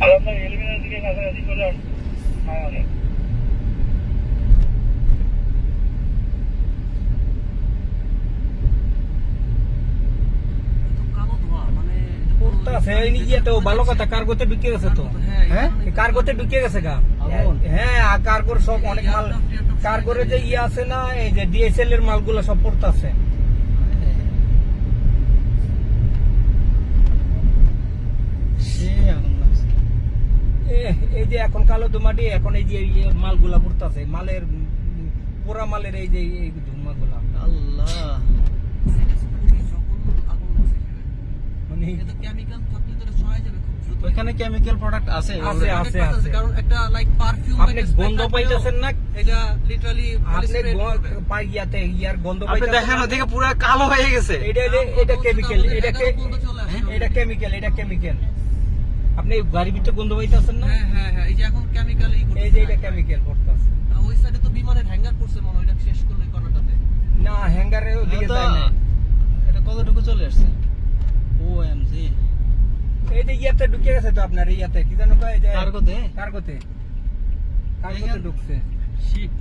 আর দিকে কাছাকাছি ধোঁয়া মানে আছে এই নিয়ে তো ভালো কথা কার্গোতে ঢুকে গেছে তো। হ্যাঁ? কার্গোতে ঢুকে গেছে গা। হ্যাঁ আর কার্গোর সব অনেক মাল কার্গোরে যে ইয়ে আছে না এই যে ডিএসএল এর মালগুলো সব পড়তেছে। সে এই যে এখন কালো দুমাটি এখন এই যে মালগুলা পড়তেছে মালের পোড়া মালের এই যে এই ধুমাগুলা। আল্লাহ মানে কেমিক্যাল থাকলে তো সহায় যাবে খুব দ্রুত ওইখানে কেমিক্যাল প্রোডাক্ট আছে আছে, আছে, আছে। কারণ একটা লাইক পারফিউম আপনি গন্ধ পাইতেছেন না? এটা লিটারালি আপনি পাই ইয়াতে ইয়ার গন্ধ আপনি দেখেন ওদিকে পুরো কালো হয়ে গেছে। এটা এটা- এটা কেমিক্যাল এটা কে- এটা কেমিক্যাল এটা কেমিক্যাল আপনি গাড়ির ভিতরে গন্ধ পাইতেছেন না? হ্যাঁ হ্যাঁ হ্যাঁ এই যে এখন কেমিক্যাল এই এই যে এটা কেমিক্যাল পড়তেছে ওই সাইডে তো বিমানের হ্যাঙ্গার করছে মনে হয় এটা শেষ করলে কর্নাটাতে না হ্যাঙ্গারের ওদিকে যায় না এটা কতটুকু চলে আসছে? ও এম জি এই যে ইয়াতে ঢুকে গেছে তো আপনার ইয়াতে কি জানো কয় যে কার্গোতে? কার্গোতে। কার্গোতে ঢুকছে। শিট